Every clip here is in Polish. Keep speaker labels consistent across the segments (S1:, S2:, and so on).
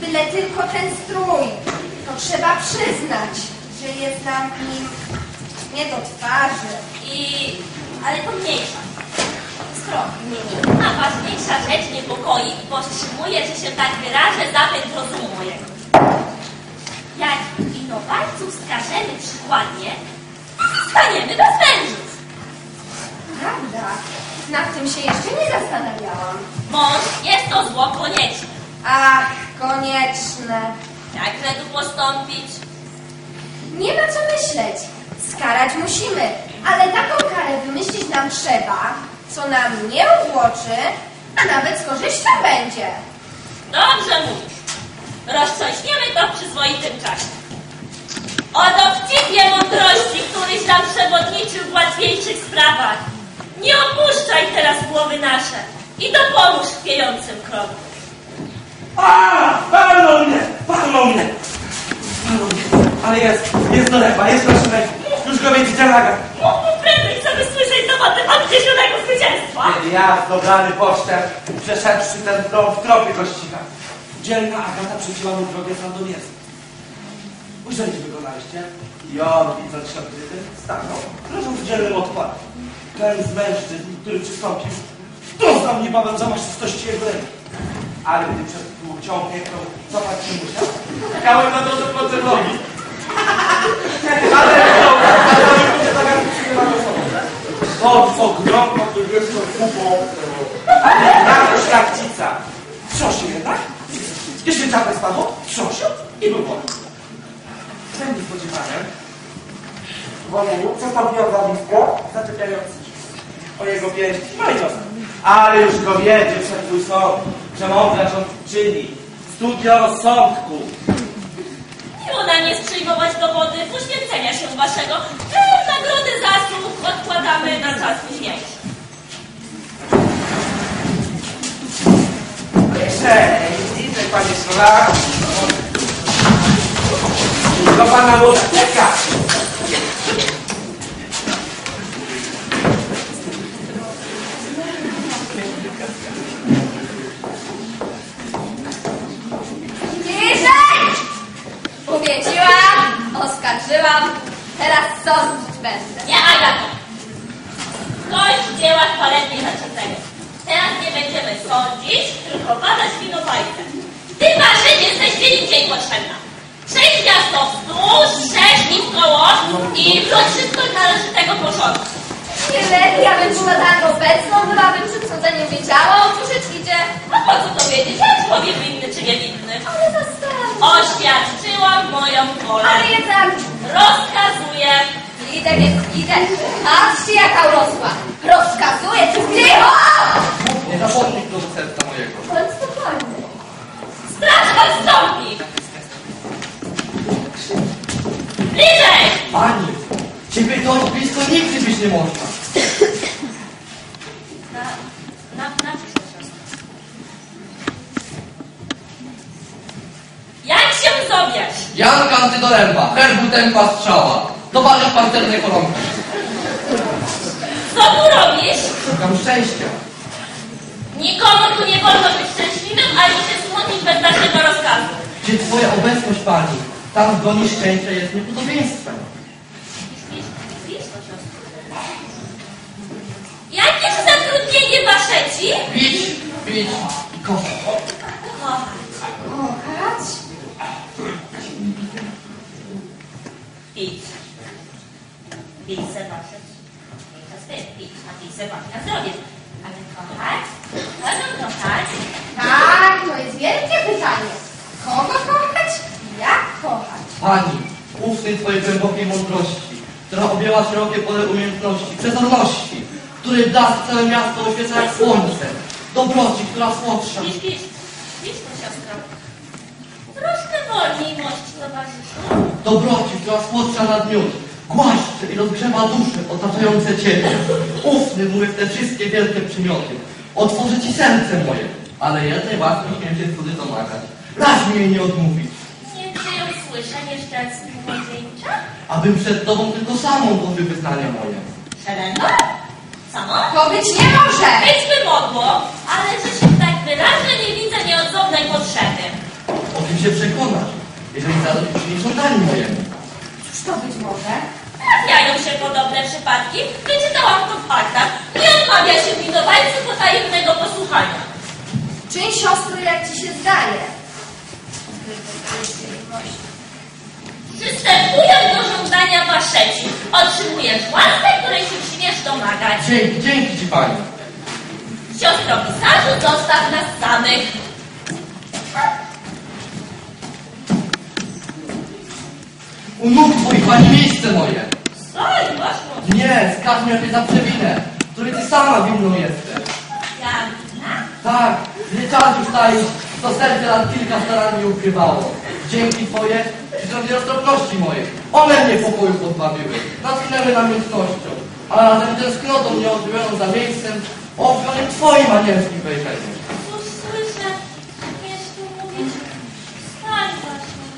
S1: byle tylko ten strój. To trzeba przyznać, że jest nam nim nie do twarzy.
S2: I... ale to mniejsza. Skromnie. A ważniejsza rzecz niepokoi i powstrzymuje, że się tak wyrażę, zapęd rozumu mojego. Jak winowajców skażemy przykładnie, zostaniemy bez mężów.
S1: Prawda? Nad tym się jeszcze nie zastanawiałam.
S2: Mąż jest to zło konieczne.
S1: Ach, konieczne.
S2: Jakże tu postąpić?
S1: Nie ma co myśleć. Skarać musimy, ale taką karę wymyślić nam trzeba, co nam nie uwłoczy, a nawet z korzyścią będzie.
S2: Dobrze mówisz. Roztrząśniemy to w przyzwoitym czasie. O dowcipie mądrości, któryś nam przewodniczył w łatwiejszych sprawach. Nie opuszczaj teraz głowy nasze i dopomóż chwiejącym krokom.
S3: A! Palą mnie! Palą mnie! Palą mnie! Ale jest, jest dolewa, jest na szymek. Wiecie, laga.
S2: Mógłby prędzej sobie słyszeć dowody odniesionego zwycięstwa.
S3: Kiedy ja, dobrany poczter, przeszedłszy ten dom w tropie gościna, dzielna Agata przecięła mu drogę sam do miasta. Ujrzeliście wykonaliście? I on, widząc się odkryty, stanął, leżał w dzielnym odkładzie. Ten z mężczyzn, który przystąpił, dostał niebawem za maszystości jego ręki. Ale gdy przed płcią piękną cofać się musiał, czekałem na to, że w nogi. Ale to, ale to się tak jak przyjmowało sobą. Jest to kupą. Ale na szlachcica. Wsiąść jednak? Jeszcze czapę spadło, wsiąść i był wolny. Ten niespodziewanie, woleniu, przestąpiła zawisko, zaczepiając o jego pięść majdos. Ale już go wiedzie przed twój sąd, że mądra rząd czyni. Studia rozsądku.
S2: Miło nam jest przyjmować dowody poświęcenia się waszego. My nagrody zasług odkładamy na czas późniejszy.
S3: Widzę panie Szlak. Do pana młoda
S1: oskarżyłam, teraz sądzić będę.
S2: Nie, Agato. Dość dzieła chwalebnie zaczętego. Teraz nie będziemy sądzić, tylko badać winowajcę. Ty, Marzyn, jesteś indziej potrzebna. Przejdź miasto wzdłuż, szerz i w koło i wróć wszystko do należytego porządku.
S1: Nie lepiej, abym była tak obecną, bylabym przed sądzeniem wiedziała, o co rzecz idzie.
S2: A po co to wiedzieć, jak człowiek winny czy niewinny?
S1: Ale zastanów.
S2: Oświadczyłam moją wolę.
S1: Ale jednak. Więc idę. Patrzcie, jaka urosła. Rozkazuję, cicho!
S4: Nie zapomnij producenta mojego.
S1: Bądź spokojny.
S2: Strażka wstąpi. Bliżej!
S4: Pani, ciebie to blisko nigdy być nie można.
S2: Na, na, na. Jak się zowiesz?
S4: Jan Kanty do Lęba, herbu tempa strzała. Towarzysz pancernej kolonki.
S2: Co tu robisz?
S4: Szukam szczęścia.
S2: Nikomu tu nie wolno być szczęśliwym, ani się smutnić bez naszego rozkazu.
S4: Gdzie twoja obecność, pani, tam goni szczęścia jest niepodobieństwem.
S2: Jakież zatrudnienie wasze ci?
S4: Bić, bić i. Kochać.
S2: Kochać? Pić. Pić se wasze. Nie czas ty, pić, a pić se wasze na zdrowie. Ale kochać? Kogo kochać?
S1: Tak, to jest wielkie pytanie. Kogo kochać? Jak kochać?
S4: Pani, ufny twojej głębokiej mądrości, która objęła szerokie pole umiejętności, przezorności, który blask całe miasto oświeca jak słońce, dobroci, która słodsza.
S2: Pić, pić. Pić to, siostro. Troszkę wolniej, mości towarzyszu.
S4: Dobroci, która słodsza nad miód, głaszcze i rozgrzewa dusze otaczające Ciebie. Ufny mówię w te wszystkie wielkie przymioty. Otworzy Ci serce moje, ale jednej łaski się cudy domagać. Raz mi jej nie odmówić,
S2: słyszę nieszczęsny młodzieńcza?
S4: abym przed Tobą tylko samą głowy wyznania moje.
S2: Heleno? Samo?
S1: To być nie może!
S2: Być by mogło, ale że się tak wyrażę, nie widzę nieodzownej potrzeby.
S4: O tym jeżeli zadośćuczynisz żądaniu mojemu.
S1: Cóż to być może?
S2: Trafiają się podobne przypadki. Wyczytałam to w faktach. Nie odmawia się winowajcy potajemnego posłuchania.
S1: Czyń siostro, jak ci się zdaje.
S2: Przystępując do waszeci, otrzymujesz łaskę, której się śmiesz domagać.
S4: Dzięki, dzięki ci pani.
S2: Siostro pisarzu, zostaw nas samych.
S4: U nóg twoich pani miejsce moje.
S2: Stoj, masz moc.
S4: Nie, skarż mnie za przewinę, której ty sama winną jesteś.
S2: Ja wina?
S4: Tak, nie czas już staić, to serce lat kilka starannie ukrywało. Dzięki twoje, przyzrodzie roztropności mojej. One mnie pokoju pozbawiły, natknęły namiętnością, a razem tęsknotą nieodbioną za miejscem, obwionym twoim anielskim
S2: właśnie.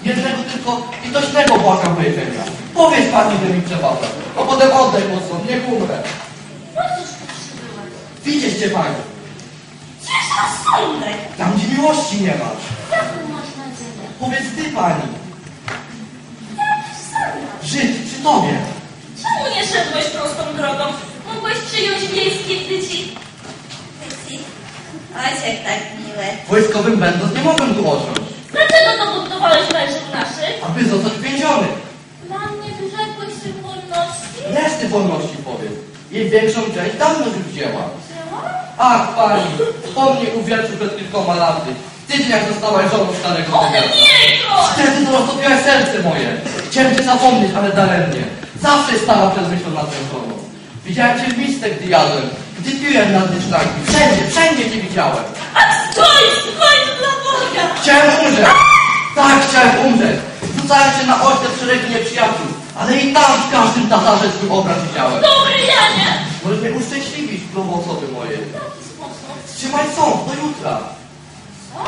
S4: Jednego tylko litośnego błagam wejrzenia. Powiedz pani, że mi przebacza, a potem oddaj mocno, niech umrę.
S2: Przybyłaś?
S4: Widzisz cię pani,
S2: Gdzież rozsądek?
S4: tam gdzie miłości nie masz.
S2: Jaką masz nadzieję?
S4: Powiedz ty pani, żyć przy tobie.
S2: Czemu nie szedłeś prostą drogą? Mogłeś przyjąć wiejskie tyci. Tyci? Ojciec tak miły.
S4: Wojskowym będąc nie mogłem tu osiąść,
S2: Dlaczego to buntowałeś mężów naszych?
S4: aby zostać więziony.
S2: Dla mnie wyrzekłeś syn wolności?
S4: Reszty wolności powiedz. Jej większą część dawno już wzięła.
S2: Wzięła?
S4: Ach, pani, wspomnij u wielcu przed kilkoma laty. Tydzień jak zostałaś żoną starego
S2: mnie, koń!
S4: Wtedy to roztopiłaś serce moje. Chciałem cię zapomnieć, ale daremnie. Zawsze stała przed myślą nad tę żoną. Widziałem cię w misce, gdy jadłem. Gdy piłem na dnie szklanki. Wszędzie, wszędzie cię widziałem.
S2: A stój, stój dla Boga!
S4: Chciałem umrzeć. Tak, chciałem umrzeć. Rzucałem się na oślep szeregi nieprzyjaciół. Ale i tam w każdym tatarze swój obraz widziałem.
S2: Dobry Janie!
S4: Możesz mnie uszczęśliwić, królowo osoby moje.
S2: W jaki sposób?
S4: Trzymaj sąd do jutra.
S2: Co?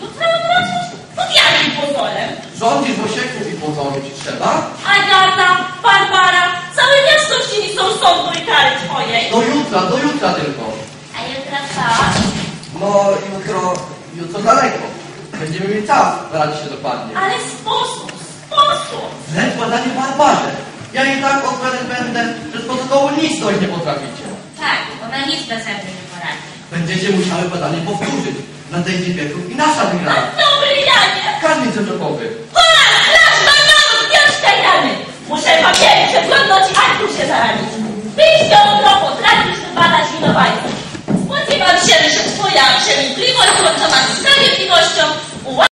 S2: Jutro wrócisz? Pod jakim pozorem?
S4: Rządzisz w osieku pozoru ci trzeba?
S2: Agata, Barbara, całe miasto wsi są sądu i kary twojej.
S4: Do jutra, do jutra tylko.
S2: A jutra co?
S4: No jutro, jutro daleko. Będziemy mieli czas radzić się dokładnie.
S2: Ale sposób, sposób.
S4: Zleć badanie barbarze. Ja i tak odpowiadać będę, że z protokołu nic dojść nie potraficie.
S2: Tak, ona nic bez nie poradzi.
S4: Będziecie musiały badanie powtórzyć. Nadejdzie wieczór i nasza wygra.
S2: dobry Janie!